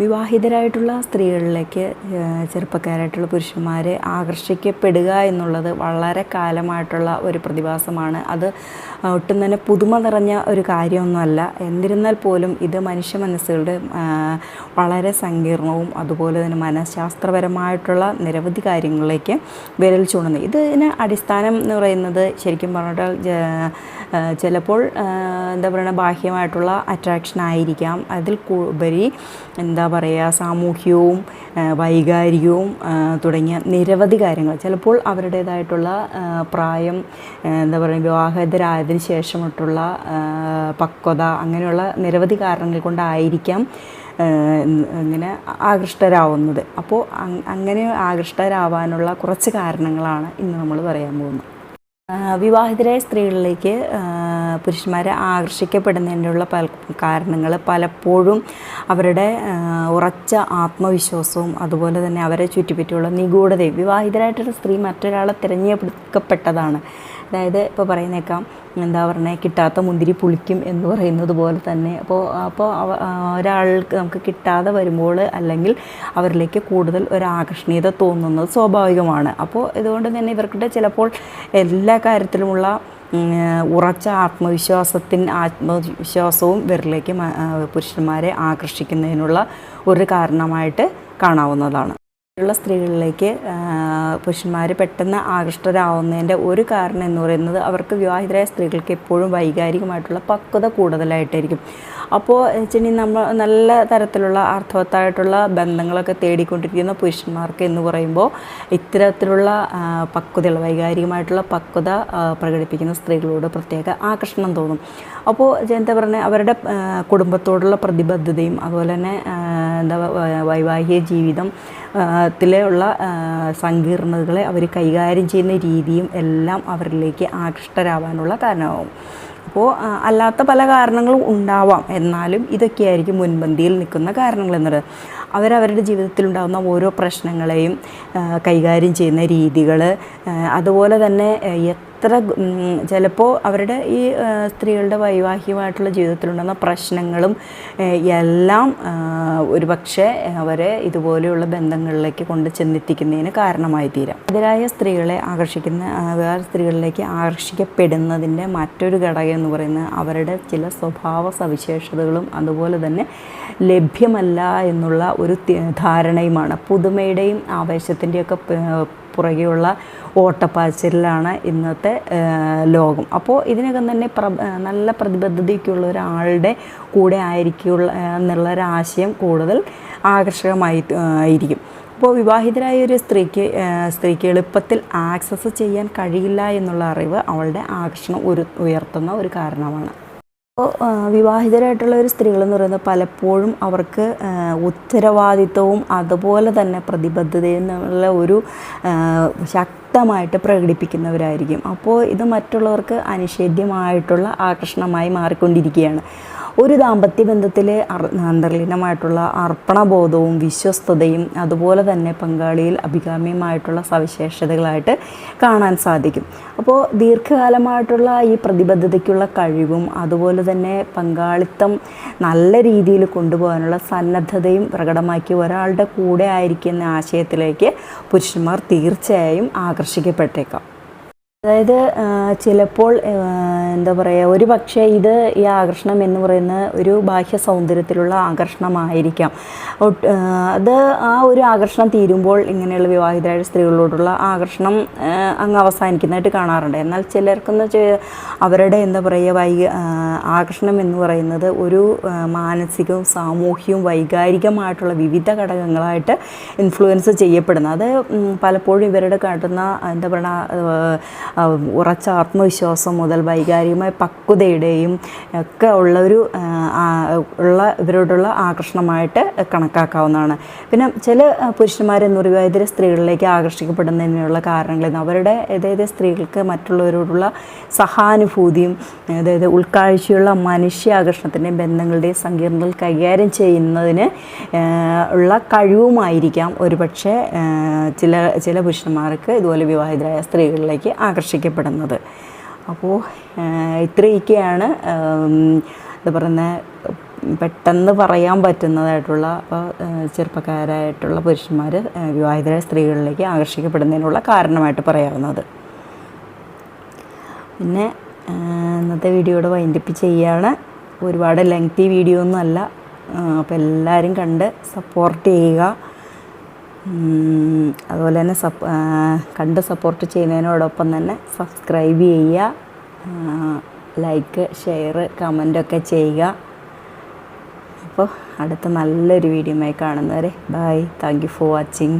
വിവാഹിതരായിട്ടുള്ള സ്ത്രീകളിലേക്ക് ചെറുപ്പക്കാരായിട്ടുള്ള പുരുഷന്മാരെ ആകർഷിക്കപ്പെടുക എന്നുള്ളത് വളരെ കാലമായിട്ടുള്ള ഒരു പ്രതിഭാസമാണ്. അത് ഒട്ടും തന്നെ പുതുമ നിറഞ്ഞ ഒരു കാര്യമൊന്നുമല്ല. എന്നിരുന്നാൽ പോലും ഇത് മനുഷ്യ മനസ്സുകളുടെ വളരെ സങ്കീർണവും അതുപോലെ തന്നെ മനഃശാസ്ത്രപരമായിട്ടുള്ള നിരവധി കാര്യങ്ങളിലേക്ക് വിരൽ ചൂണ്ടുന്നു. ഇതിന് അടിസ്ഥാനം എന്ന് പറയുന്നത് ശരിക്കും പറഞ്ഞാൽ ചിലപ്പോൾ എന്താ പറയുക ബാഹ്യമായിട്ടുള്ള അട്രാക്ഷൻ ആയിരിക്കാം. അതിൽ ഉപരി എന്താ പറയുക സാമൂഹ്യവും വൈകാരികവും തുടങ്ങിയ നിരവധി കാര്യങ്ങൾ. ചിലപ്പോൾ അവരുടേതായിട്ടുള്ള പ്രായം എന്താ പറയുക വിവാഹിതരായതിനു ശേഷമിട്ടുള്ള പക്വത അങ്ങനെയുള്ള നിരവധി കാരണങ്ങൾ കൊണ്ടായിരിക്കാം ഇങ്ങനെ ആകൃഷ്ടരാവുന്നത്. അപ്പോൾ അങ്- അങ്ങനെ ആകൃഷ്ടരാവാനുള്ള കുറച്ച് കാരണങ്ങളാണ് ഇന്ന് നമ്മൾ പറയാൻ പോകുന്നത്. വിവാഹിതരായ സ്ത്രീകളിലേക്ക് പുരുഷന്മാരെ ആകർഷിക്കപ്പെടുന്നതിനുള്ള പല കാരണങ്ങൾ പലപ്പോഴും അവരുടെ ഉറച്ച ആത്മവിശ്വാസവും അതുപോലെ തന്നെ അവരെ ചുറ്റിപ്പറ്റിയുള്ള നിഗൂഢതയും. വിവാഹിതരായിട്ടൊരു സ്ത്രീ മറ്റൊരാളെ തിരഞ്ഞെടുക്കപ്പെട്ടതാണ്. അതായത് ഇപ്പോൾ പറയുന്നേക്കാം എന്താ പറയുക കിട്ടാത്ത മുന്തിരി പുളിക്കും എന്ന് പറയുന്നത് പോലെ തന്നെ. അപ്പോൾ അപ്പോൾ ഒരാൾക്ക് നമുക്ക് കിട്ടാതെ വരുമ്പോൾ അല്ലെങ്കിൽ അവരിലേക്ക് കൂടുതൽ ഒരു ആകർഷണീയത തോന്നുന്നത് സ്വാഭാവികമാണ്. അപ്പോൾ ഇതുകൊണ്ട് തന്നെ ഇവർക്കിടെ ചിലപ്പോൾ എല്ലാ കാര്യത്തിലുമുള്ള ഉറച്ച ആത്മവിശ്വാസത്തിന് ആത്മവിശ്വാസവും ആ, പുരുഷന്മാരെ ആകർഷിക്കുന്നതിനുള്ള ഒരു കാരണമായിട്ട് കാണാവുന്നതാണ്. ഉള്ള സ്ത്രീകളിലേക്ക് പുരുഷന്മാർ പെട്ടെന്ന് ആകൃഷ്ടരാവുന്നതിന്റെ ഒരു കാരണം എന്ന് പറയുന്നത് അവർക്ക് വിവാഹിതരായ സ്ത്രീകൾക്ക് എപ്പോഴും വൈകാരികമായിട്ടുള്ള പക്വത കൂടുതലായിട്ടായിരിക്കും. അപ്പോൾ ചെന്നി നമ്മൾ നല്ല തരത്തിലുള്ള അർത്ഥവത്തായിട്ടുള്ള ബന്ധങ്ങളൊക്കെ തേടിക്കൊണ്ടിരിക്കുന്ന പുരുഷന്മാർക്ക് എന്ന് പറയുമ്പോൾ ഇത്തരത്തിലുള്ള പക്വതയുള്ള വൈകാരികമായിട്ടുള്ള പക്വത പ്രകടിപ്പിക്കുന്ന സ്ത്രീകളോട് പ്രത്യേക ആകർഷണം തോന്നും. അപ്പോൾ എന്താ പറയുക അവരുടെ കുടുംബത്തോടുള്ള പ്രതിബദ്ധതയും അതുപോലെ തന്നെ എന്താ വൈവാഹിക ജീവിതം ത്തിലുള്ള സങ്കീർണതകളെ അവർ കൈകാര്യം ചെയ്യുന്ന രീതിയും എല്ലാം അവരിലേക്ക് ആകൃഷ്ടരാവാനുള്ള കാരണമാവും. അപ്പോൾ അല്ലാത്ത പല കാരണങ്ങളും ഉണ്ടാവാം. എന്നാലും ഇതൊക്കെയായിരിക്കും മുൻപന്തിയിൽ നിൽക്കുന്ന കാരണങ്ങൾ എന്നത് അവരവരുടെ ജീവിതത്തിലുണ്ടാകുന്ന ഓരോ പ്രശ്നങ്ങളെയും കൈകാര്യം ചെയ്യുന്ന രീതികൾ അതുപോലെ തന്നെ എത്ര ചിലപ്പോൾ അവരുടെ ഈ സ്ത്രീകളുടെ വൈവാഹികമായിട്ടുള്ള ജീവിതത്തിലുണ്ടാകുന്ന പ്രശ്നങ്ങളും എല്ലാം ഒരു പക്ഷേ അവരെ ഇതുപോലെയുള്ള ബന്ധങ്ങളിലേക്ക് കൊണ്ട് ചെന്നെത്തിക്കുന്നതിന് കാരണമായി തീരാം. എതിരായ സ്ത്രീകളെ ആകർഷിക്കുന്ന വേറെ സ്ത്രീകളിലേക്ക് ആകർഷിക്കപ്പെടുന്നതിന്റെ മറ്റൊരു ഘടകം എന്ന് പറയുന്നത് അവരുടെ ചില സ്വഭാവ സവിശേഷതകളും അതുപോലെ തന്നെ ലഭ്യമല്ല എന്നുള്ള ഒരു ധാരണയുമാണ്. പുതുമയുടെയും ആവേശത്തിന്റെയൊക്കെ പുറകെയുള്ള ഓട്ടപ്പാച്ചിലാണ് ഇന്നത്തെ ലോകം. അപ്പോൾ ഇതിനകം തന്നെ പ്ര നല്ല പ്രതിബദ്ധതയ്ക്കുള്ള ഒരാളുടെ കൂടെ ആയിരിക്കുള്ള എന്നുള്ള ഒരു ആശയം കൂടുതൽ ആകർഷകമായി ആയിരിക്കും. അപ്പോൾ വിവാഹിതരായ ഒരു സ്ത്രീക്ക് സ്ത്രീക്ക് എളുപ്പത്തിൽ ആക്സസ് ചെയ്യാൻ കഴിയില്ല എന്നുള്ള അറിവ് അവളുടെ ആകർഷണം ഉയർത്തുന്ന ഒരു കാരണമാണ്. അപ്പോൾ വിവാഹിതരായിട്ടുള്ള ഒരു സ്ത്രീകളെന്ന് പറയുന്നത് പലപ്പോഴും അവർക്ക് ഉത്തരവാദിത്വവും അതുപോലെ തന്നെ പ്രതിബദ്ധതയും എന്നുള്ള ഒരു ശക്തമായിട്ട് പ്രകടിപ്പിക്കുന്നവരായിരിക്കും. അപ്പോൾ ഇത് മറ്റുള്ളവർക്ക് അനിഷേധ്യമായിട്ടുള്ള ആകർഷണമായി മാറിക്കൊണ്ടിരിക്കുകയാണ്. ഒരു ദാമ്പത്യ ബന്ധത്തിലെ അന്തർലീനമായിട്ടുള്ള അർപ്പണബോധവും വിശ്വസ്തതയും അതുപോലെ തന്നെ പങ്കാളിയിൽ അഭികാമ്യമായിട്ടുള്ള സവിശേഷതകളായിട്ട് കാണാൻ സാധിക്കും. അപ്പോൾ ദീർഘകാലമായിട്ടുള്ള ഈ പ്രതിബദ്ധതയ്ക്കുള്ള കഴിവും അതുപോലെ തന്നെ പങ്കാളിത്തം നല്ല രീതിയിൽ കൊണ്ടുപോകാനുള്ള സന്നദ്ധതയും പ്രകടമാക്കി ഒരാളുടെ കൂടെ ആയിരിക്കുന്ന ആശയത്തിലേക്ക് പുരുഷന്മാർ തീർച്ചയായും ആകർഷിക്കപ്പെട്ടേക്കാം. അതായത് ചിലപ്പോൾ എന്താ പറയുക ഒരു പക്ഷേ ഇത് ഈ ആകർഷണം എന്ന് പറയുന്ന ഒരു ബാഹ്യ സൗന്ദര്യത്തിലുള്ള ആകർഷണമായിരിക്കാം. അത് ആ ഒരു ആകർഷണം തീരുമ്പോൾ ഇങ്ങനെയുള്ള വിവാഹിതരായ സ്ത്രീകളോടുള്ള ആകർഷണം അങ്ങ് അവസാനിക്കുന്നതായിട്ട് കാണാറുണ്ട്. എന്നാൽ ചിലർക്കെന്ന് വെച്ചാൽ അവരുടെ എന്താ പറയുക വൈ ആകർഷണം എന്ന് പറയുന്നത് ഒരു മാനസികവും സാമൂഹികവും വൈകാരികമായിട്ടുള്ള വിവിധ ഘടകങ്ങളായിട്ട് ഇൻഫ്ലുവൻസ് ചെയ്യപ്പെടുന്നു. അത് പലപ്പോഴും ഇവരുടെ കാട്ടുന്ന എന്താ പറയുക ഉറച്ച ആത്മവിശ്വാസം മുതൽ വൈകാരികമായ പക്വതയുടെയും ഒക്കെ ഉള്ള ഒരു ഉള്ള ഇവരോടുള്ള ആകർഷണമായിട്ട് കണക്കാക്കാവുന്നതാണ്. പിന്നെ ചില പുരുഷന്മാരെന്ന് പറയുമ്പോൾ എതിരെ സ്ത്രീകളിലേക്ക് ആകർഷിക്കപ്പെടുന്നതിനുള്ള കാരണങ്ങളിൽ അവരുടെ അതായത് സ്ത്രീകൾക്ക് മറ്റുള്ളവരോടുള്ള സഹാനുഭൂതിയും അതായത് ഉൾക്കാഴ്ചയുള്ള മനുഷ്യ ആകർഷണത്തിന്റെയും ബന്ധങ്ങളുടെയും സങ്കീർണതകൾ കൈകാര്യം ചെയ്യുന്നതിന് ഉള്ള കഴിവുമായിരിക്കാം ഒരുപക്ഷെ ചില ചില പുരുഷന്മാർക്ക് ഇതുപോലെ വിവാഹിതരായ സ്ത്രീകളിലേക്ക് ആകർഷിക്കപ്പെടുന്നത്. അപ്പോൾ ഇത്രയൊക്കെയാണ് എന്താ പറയുന്നത് പെട്ടെന്ന് പറയാൻ പറ്റുന്നതായിട്ടുള്ള അപ്പോൾ ചെറുപ്പക്കാരായിട്ടുള്ള പുരുഷന്മാർ വിവാഹിതരായ സ്ത്രീകളിലേക്ക് ആകർഷിക്കപ്പെടുന്നതിനുള്ള കാരണമായിട്ട് പറയാവുന്നത്. പിന്നെ ഇന്നത്തെ വീഡിയോയുടെ വൈൻഡപ്പ് ചെയ്യാണ്. ഒരുപാട് ലെങ്തി വീഡിയോ ഒന്നും അല്ല അപ്പോൾ എല്ലാവരും കണ്ട് സപ്പോർട്ട് ചെയ്യുക. അതുപോലെ തന്നെ സപ്പ് കണ്ട് സപ്പോർട്ട് ചെയ്യുന്നതിനോടൊപ്പം തന്നെ സബ്സ്ക്രൈബ് ചെയ്യുക ലൈക്ക് ഷെയർ കമന്റൊക്കെ ചെയ്യുക. അപ്പോൾ അടുത്ത നല്ലൊരു വീഡിയോയുമായി കാണുന്നവരെ bye thank you for watching